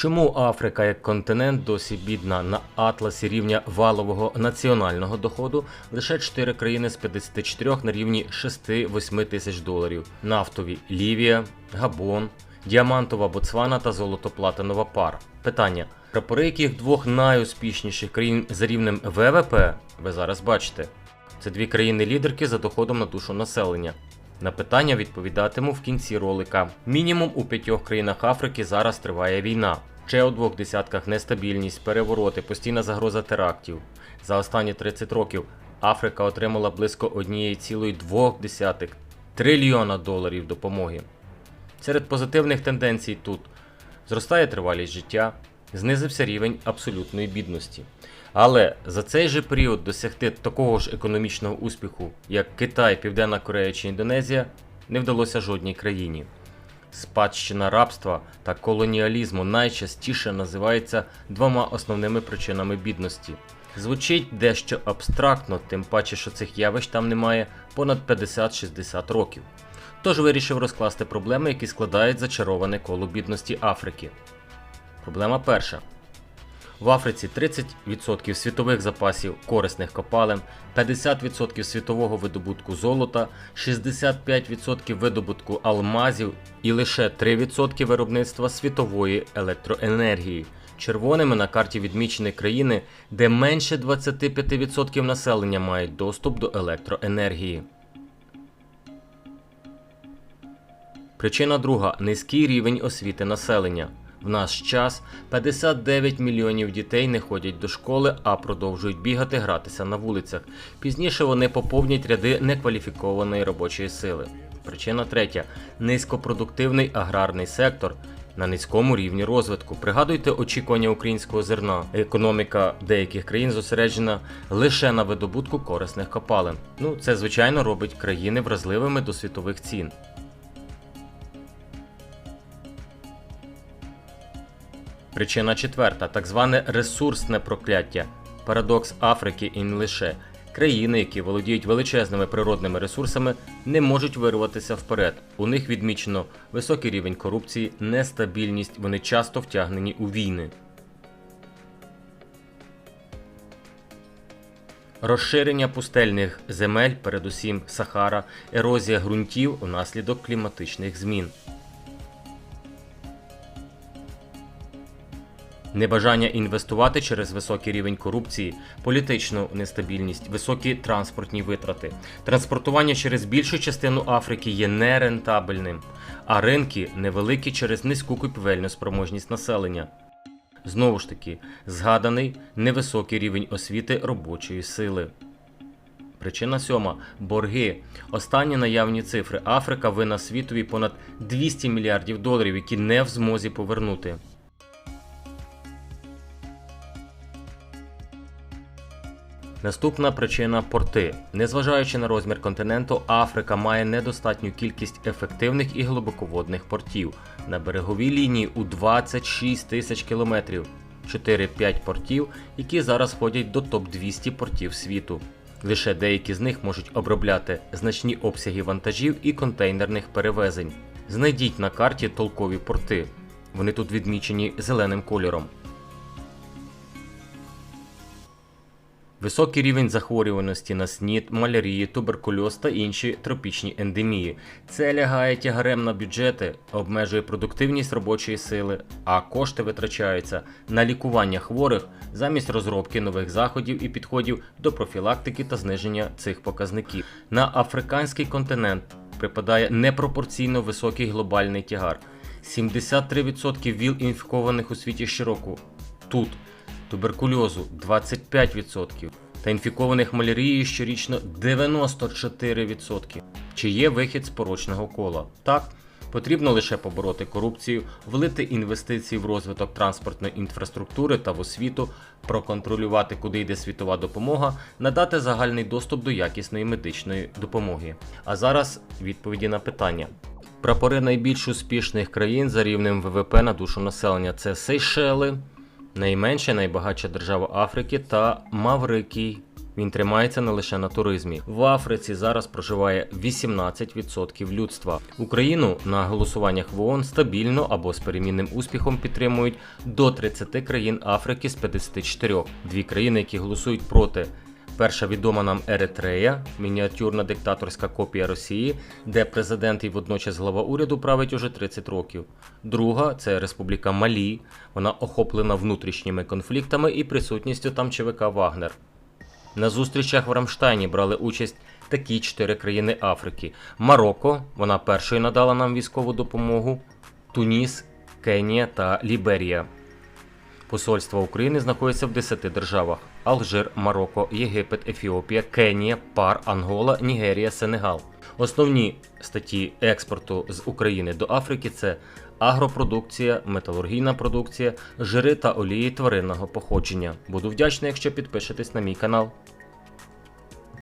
Чому Африка як континент досі бідна на атласі рівня валового національного доходу лише 4 країни з 54 на рівні 6-8 тисяч доларів: нафтові Лівія, Габон, Діамантова Ботсвана та Золотоплатинова пар. Питання: прапори яких двох найуспішніших країн за рівнем ВВП ви зараз бачите? Це дві країни-лідерки за доходом на душу населення. На питання відповідатиму в кінці ролика. Мінімум у п'ятьох країнах Африки зараз триває війна. Ще у двох десятках нестабільність, перевороти, постійна загроза терактів. За останні 30 років Африка отримала близько 1,2 трильйона доларів допомоги. Серед позитивних тенденцій тут зростає тривалість життя, знизився рівень абсолютної бідності. Але за цей же період досягти такого ж економічного успіху, як Китай, Південна Корея чи Індонезія, не вдалося жодній країні. Спадщина рабства та колоніалізму найчастіше називається двома основними причинами бідності. Звучить дещо абстрактно, тим паче, що цих явищ там немає понад 50-60 років. Тож вирішив розкласти проблеми, які складають зачароване коло бідності Африки. Проблема перша. В Африці 30% світових запасів корисних копалин, 50% світового видобутку золота, 65% видобутку алмазів і лише 3% виробництва світової електроенергії. Червоними на карті відмічені країни, де менше 25% населення мають доступ до електроенергії. Причина друга низький рівень освіти населення. В наш час 59 мільйонів дітей не ходять до школи, а продовжують бігати, гратися на вулицях. Пізніше вони поповнять ряди некваліфікованої робочої сили. Причина третя низькопродуктивний аграрний сектор. На низькому рівні розвитку. Пригадуйте очікування українського зерна. Економіка деяких країн зосереджена лише на видобутку корисних копалин. Ну, це звичайно робить країни вразливими до світових цін. Причина четверта так зване ресурсне прокляття. Парадокс Африки і не лише. Країни, які володіють величезними природними ресурсами, не можуть вирватися вперед. У них відмічено високий рівень корупції, нестабільність, вони часто втягнені у війни. Розширення пустельних земель, передусім Сахара, ерозія ґрунтів внаслідок кліматичних змін. Небажання інвестувати через високий рівень корупції, політичну нестабільність, високі транспортні витрати. Транспортування через більшу частину Африки є нерентабельним, а ринки невеликі через низьку купівельну спроможність населення. Знову ж таки, згаданий невисокий рівень освіти робочої сили. Причина сьома борги. Останні наявні цифри. Африка вина світові понад 200 мільярдів доларів, які не в змозі повернути. Наступна причина порти. Незважаючи на розмір континенту, Африка має недостатню кількість ефективних і глибоководних портів на береговій лінії у 26 тисяч кілометрів, 4-5 портів, які зараз входять до топ-200 портів світу. Лише деякі з них можуть обробляти значні обсяги вантажів і контейнерних перевезень. Знайдіть на карті толкові порти. Вони тут відмічені зеленим кольором. Високий рівень захворюваності на СНІД, малярії, туберкульоз та інші тропічні ендемії. Це лягає тягарем на бюджети, обмежує продуктивність робочої сили, а кошти витрачаються на лікування хворих замість розробки нових заходів і підходів до профілактики та зниження цих показників. На африканський континент припадає непропорційно високий глобальний тягар. 73% віл інфікованих у світі щороку тут туберкульозу 25% та інфікованих малярією щорічно 94%. Чи є вихід з порочного кола? Так. Потрібно лише побороти корупцію, влити інвестиції в розвиток транспортної інфраструктури та в освіту, проконтролювати, куди йде світова допомога, надати загальний доступ до якісної медичної допомоги. А зараз відповіді на питання. Прапори найбільш успішних країн за рівнем ВВП на душу населення це Сейшели, найменша найбагатша держава Африки та Маврикій. Він тримається не лише на туризмі. В Африці зараз проживає 18% людства. Україну на голосуваннях в ООН стабільно або з перемінним успіхом підтримують до 30 країн Африки з 54. Дві країни, які голосують проти. Перша відома нам Еритрея, мініатюрна диктаторська копія Росії, де президент і водночас глава уряду править уже 30 років. Друга це Республіка Малі. Вона охоплена внутрішніми конфліктами і присутністю там ЧВК Вагнер. На зустрічах в Рамштайні брали участь такі чотири країни Африки: Марокко, вона першою надала нам військову допомогу, Туніс, Кенія та Ліберія. Посольства України знаходяться в 10 державах: Алжир, Марокко, Єгипет, Ефіопія, Кенія, Пар, Ангола, Нігерія, Сенегал. Основні статті експорту з України до Африки це агропродукція, металургійна продукція, жири та олії тваринного походження. Буду вдячний, якщо підпишетесь на мій канал.